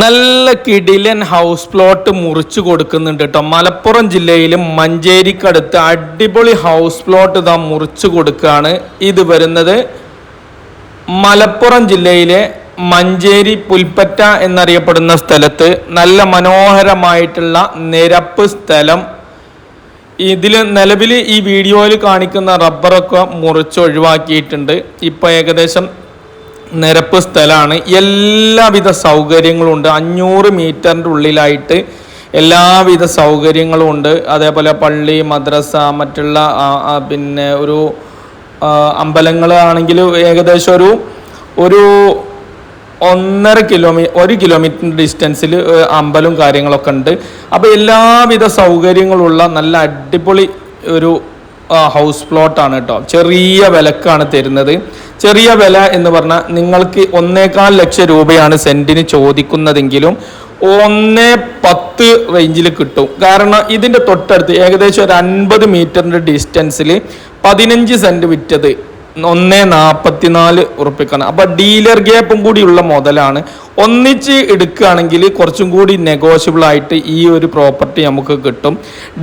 നല്ല കിടിലൻ house plot മുറിച്ചു കൊടുക്കുന്നുണ്ട് കേട്ടോ മലപ്പുറം ജില്ലയിൽ മഞ്ചേരിക്കടുത്ത് അടിപൊളി ഹൗസ് പ്ലോട്ട് ഇതാ മുറിച്ചു കൊടുക്കുകയാണ് ഇത് വരുന്നത്. മലപ്പുറം ജില്ലയിലെ മഞ്ചേരി പുൽപ്പറ്റ എന്നറിയപ്പെടുന്ന സ്ഥലത്ത് നല്ല മനോഹരമായിട്ടുള്ള നിരപ്പ് സ്ഥലം. ഇതിൽ നിലവിൽ ഈ വീഡിയോയിൽ കാണിക്കുന്ന റബ്ബറൊക്കെ മുറിച്ച് ഒഴിവാക്കിയിട്ടുണ്ട്. ഇപ്പോൾ ഏകദേശം നിരപ്പ് സ്ഥലമാണ്. എല്ലാവിധ സൗകര്യങ്ങളും ഉണ്ട് അഞ്ഞൂറ് മീറ്ററിന്റെ ഉള്ളിലായിട്ട് എല്ലാവിധ സൗകര്യങ്ങളും ഉണ്ട് അതേപോലെ പള്ളി മദ്രസ മറ്റുള്ള പിന്നെ ഒരു അമ്പലങ്ങൾ ആണെങ്കിൽ ഏകദേശം ഒരു ഒരു ഒന്നര കിലോമീ ഒരു കിലോമീറ്റർ ഡിസ്റ്റൻസിൽ അമ്പലവും കാര്യങ്ങളൊക്കെ ഉണ്ട്. അപ്പോൾ എല്ലാവിധ സൗകര്യങ്ങളുള്ള നല്ല അടിപൊളി ഒരു ഹൗസ് പ്ലോട്ടാണ് കേട്ടോ ചെറിയ വിലക്കാണ് തരുന്നത്. ചെറിയ വില എന്ന് പറഞ്ഞാൽ നിങ്ങൾക്ക് ഒന്നേകാൽ ലക്ഷം രൂപയാണ് സെന്റിന് ചോദിക്കുന്നതെങ്കിലും ഒന്ന് പത്ത് റേഞ്ചിൽ കിട്ടും. കാരണം ഇതിന്റെ തൊട്ടടുത്ത് ഏകദേശം ഒരു അൻപത് മീറ്ററിന്റെ ഡിസ്റ്റൻസിൽ പതിനഞ്ച് സെന്റ് വിറ്റത്. ഒന്ന് നാൽപ്പത്തിനാല് ഉറപ്പിക്കണം. അപ്പോൾ ഡീലർ ഗ്യാപ്പും കൂടിയുള്ള മുതലാണ് ഒന്നിച്ച് എടുക്കുകയാണെങ്കിൽ കുറച്ചും കൂടി നെഗോഷ്യബിൾ ആയിട്ട് ഈ ഒരു പ്രോപ്പർട്ടി നമുക്ക് കിട്ടും.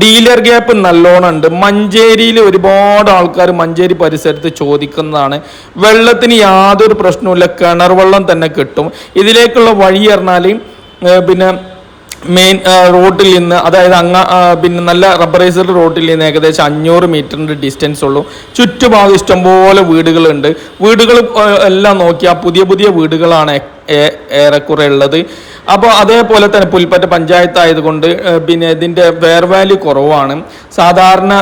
ഡീലർ ഗ്യാപ്പ് നല്ലോണം ഉണ്ട്. മഞ്ചേരിയിൽ ഒരുപാട് ആൾക്കാർ മഞ്ചേരി പരിസരത്ത് ചോദിക്കുന്നതാണ്. വെള്ളത്തിന് യാതൊരു പ്രശ്നവുമില്ല. കിണർ വെള്ളം തന്നെ കിട്ടും. ഇതിലേക്കുള്ള വഴി പറഞ്ഞാൽ പിന്നെ മെയിൻ റോഡിൽ നിന്ന് അതായത് അങ്ങ പിന്നെ നല്ല റബ്ബറൈസ്ഡ് റോഡിൽ നിന്ന് ഏകദേശം അഞ്ഞൂറ് മീറ്ററിന്റെ ഡിസ്റ്റൻസ് ഉള്ളൂ. ചുറ്റുഭാഗം ഇഷ്ടംപോലെ വീടുകളുണ്ട്. വീടുകൾ എല്ലാം നോക്കിയാൽ പുതിയ പുതിയ വീടുകളാണ് ഏറെക്കുറെ ഉള്ളത്. അപ്പോൾ അതേപോലെ തന്നെ പുൽപ്പറ്റ പഞ്ചായത്ത് ആയതുകൊണ്ട് പിന്നെ ഇതിന്റെ വെയർ വാല്യൂ കുറവാണ്. സാധാരണ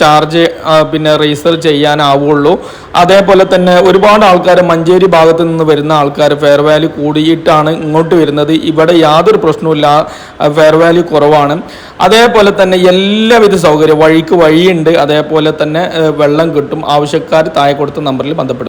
ചാർജ് പിന്നെ രജിസ്റ്റർ ചെയ്യാനാവുള്ളൂ. അതേപോലെ തന്നെ ഒരുപാട് ആൾക്കാർ മഞ്ചേരി ഭാഗത്ത് നിന്ന് വരുന്ന ആൾക്കാർ ഫെയർ വാല്യൂ കൂടിയിട്ടാണ് ഇങ്ങോട്ട് വരുന്നത്. ഇവിടെ യാതൊരു പ്രശ്നവുമില്ല ഫെയർ വാല്യൂ കുറവാണ്. അതേപോലെ തന്നെ എല്ലാവിധ സൗകര്യം വഴിക്ക് വഴിയുണ്ട്. അതേപോലെ തന്നെ വെള്ളം കിട്ടും. ആവശ്യക്കാർ താഴെ കൊടുത്ത നമ്പറിൽ ബന്ധപ്പെടും.